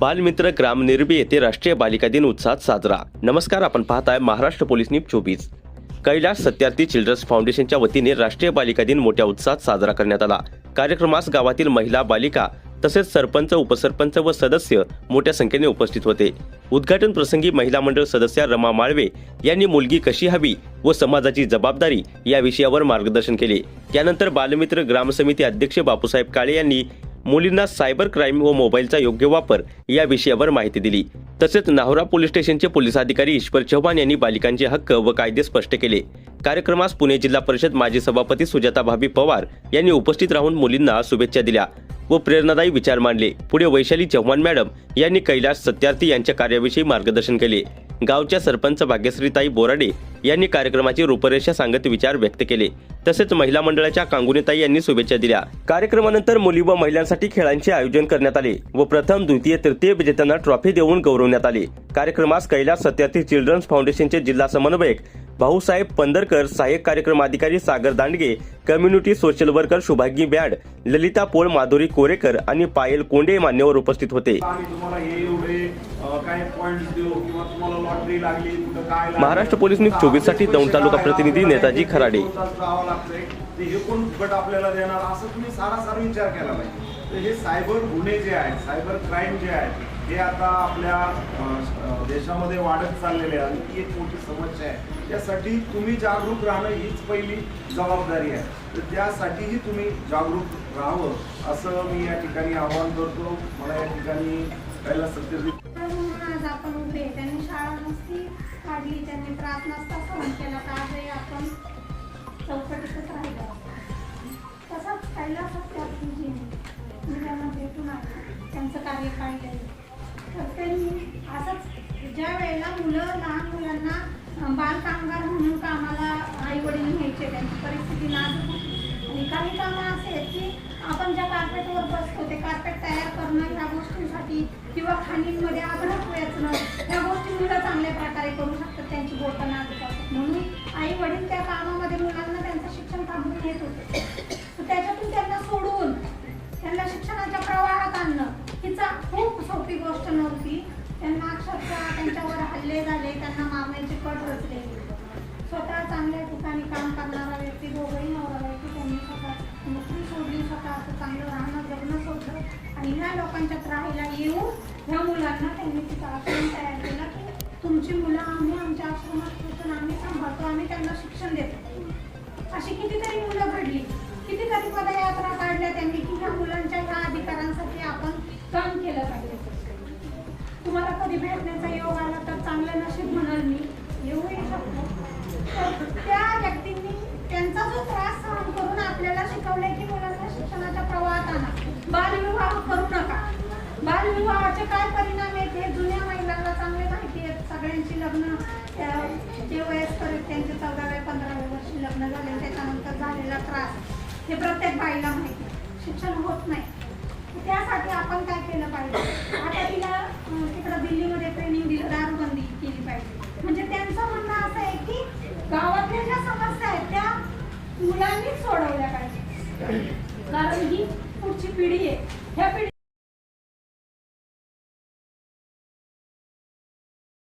बालमित्र ग्रामनिर्भी येथे राष्ट्रीय बालिका दिन उत्साहात साजरा. नमस्कार आपण पाहताय महाराष्ट्र पोलीस न्यूज चोवीस. कैलास सत्यार्थी चिल्ड्रन्स फाउंडेशनच्या वतीने राष्ट्रीय बालिका दिन मोठ्या उत्साहात साजरा करण्यात आला. कार्यक्रमास गावातील महिला बालिका तसेच सरपंच उपसरपंच व सदस्य मोठ्या संख्येने उपस्थित होते. उद्घाटन प्रसंगी महिला मंडळ सदस्या रमा माळवे यांनी मुलगी कशी हवी व समाजाची जबाबदारी या विषयावर मार्गदर्शन केले. त्यानंतर बालमित्र ग्राम समिती अध्यक्ष बापूसाहेब काळे यांनी मुलींना सायबर क्राईम व मोबाईलचा योग्य वापर या विषयावर माहिती दिली. तसेच नाहोरा पोलीस स्टेशनचे पोलीस अधिकारी ईश्वर चव्हाण यांनी बालिकांचे हक्क व कायदे स्पष्ट केले. कार्यक्रमास पुणे जिल्हा परिषद माजी सभापती सुजाता भाभी पवार यांनी उपस्थित राहून मुलींना शुभेच्छा दिल्या व प्रेरणादायी विचार मांडले. पुढे वैशाली चव्हाण मॅडम यांनी कैलास सत्यार्थी यांच्या कार्याविषयी मार्गदर्शन केले. गावच्या सरपंच भाग्यश्रीताई बोराडे यांनी कार्यक्रमाची रूपरेषा सांगत विचार व्यक्त केले. तसेच महिला मंडळाच्या कांगुनीताई यांनी शुभेच्छा दिल्या. कार्यक्रमानंतर मुली व महिलांसाठी खेळांचे आयोजन करण्यात आले व प्रथम द्वितीय तृतीय विजेत्यांना ट्रॉफी देऊन गौरवण्यात आले. कार्यक्रमास कैलास सत्यार्थी चिल्ड्रन्स फाउंडेशनचे जिल्हा समन्वयक भाऊसाहेब पंदरकर सहाय्यक कार्यक्रम अधिकारी Sagar Dandge community social worker Shubhangi Bad Lalita Pol Madhuri Korekar आणि पायल कोंडे मान्यवर उपस्थित होते. काय लागली कुठं. महाराष्ट्र पोलीस न्यूज 24 साठी दौंड तालुका प्रतिनिधी नेताजी खराडे. जावं लागतंय. ते हे कोण गट आपल्याला देणार असं तुम्ही सारा सारा विचार केला पाहिजे तर हे सायबर गुन्हे जे आहेत सायबर क्राईम जे आहेत हे आता आपल्या अ, देशामध्ये वाढत चाललेले आहे आणि ती एक मोठी समस्या आहे त्यासाठी तुम्ही जागरूक राहणं हीच पहिली जबाबदारी आहे तर त्यासाठीही तुम्ही जागरूक राहावं असं मी या ठिकाणी आवाहन करतो मला या ठिकाणी पहिला सत्य म्हणून आज आपण त्यांनी शाळा नसती काढली त्यांनी त्रास नसता सहन केला तर आजही आपण चौकटीतच राहिलो. तसंच कैलास सत्यार्थीजी मी त्यांना भेटून आलो त्यांचं कार्य पाहिलं. तर त्यांनी असंच ज्या वेळेला मुलं लहान मुलांना बालकामगार म्हणून कामाला आई वडील न्यायचे त्यांची परिस्थिती नाजूक होती. रिकामी कामं असे आहेत की आपण ज्या कार्पेटवर बसतो ते कार्पेट तयार करणं ह्या गोष्टींसाठी किंवा खाणींमध्ये अद्रक वेचणं ह्या गोष्टी मुलं चांगल्या प्रकारे करू शकतात त्यांची बोटं नाजूक म्हणून आई वडील त्या कामामध्ये मुलांना त्यांचं शिक्षण थांबून घेत होते. तर त्याच्यातून त्यांना सोडून त्यांना शिक्षणाच्या प्रवाहात आणणं हिचा खूप सोपी गोष्ट नव्हती. त्यांना अक्षरशः त्यांच्यावर हल्ले झाले त्यांना मारण्याची कट रचले. स्वतः चांगल्या ठिकाणी काम करणारा पंचायत राहायला येऊन ह्या मुलांना त्यांनी तिथं आश्रम तयार केला की तुमची मुलं आम्ही आमच्या आश्रमात ठेवून आम्ही सांभाळतो आम्ही त्यांना शिक्षण देतो. अशी कितीतरी मुलं घडली. कितीतरी पदयात्रा काढल्या त्यांनी की ह्या मुलांच्या ह्या अधिकारांसाठी आपण काम केलं पाहिजे. तुम्हाला कधी भेटण्याचा योग आला तर चांगलं नशीब म्हणाल मी. येऊ शकतो. तर त्या व्यक्तींनी त्यांचा जो त्रास सहन करून आपल्याला शिकवलंय की मुलांना शिक्षणाच्या प्रवाहात आणा बालविवाह करू नका. बालविवाहाचे काय परिणाम आहेत हे जुन्या महिलांना चांगले माहिती आहेत. सगळ्यांची लग्न जे वयस्कर आहेत त्यांचे चौदाव्या पंधराव्या वर्षी लग्न झाले त्याच्यानंतर झालेला त्रास हे प्रत्येक बाईला माहिती शिक्षण होत नाही. त्यासाठी आपण काय केलं पाहिजे? आता तिला तिकडं दिल्लीमध्ये ट्रेनिंग दिलं दारूबंदी केली पाहिजे म्हणजे त्यांचं म्हणणं असं आहे की गावातल्या ज्या समस्या आहेत त्या मुलांनीच सोडवल्या पाहिजे. कारण ही पुढची पिढी आहे. ह्या पिढी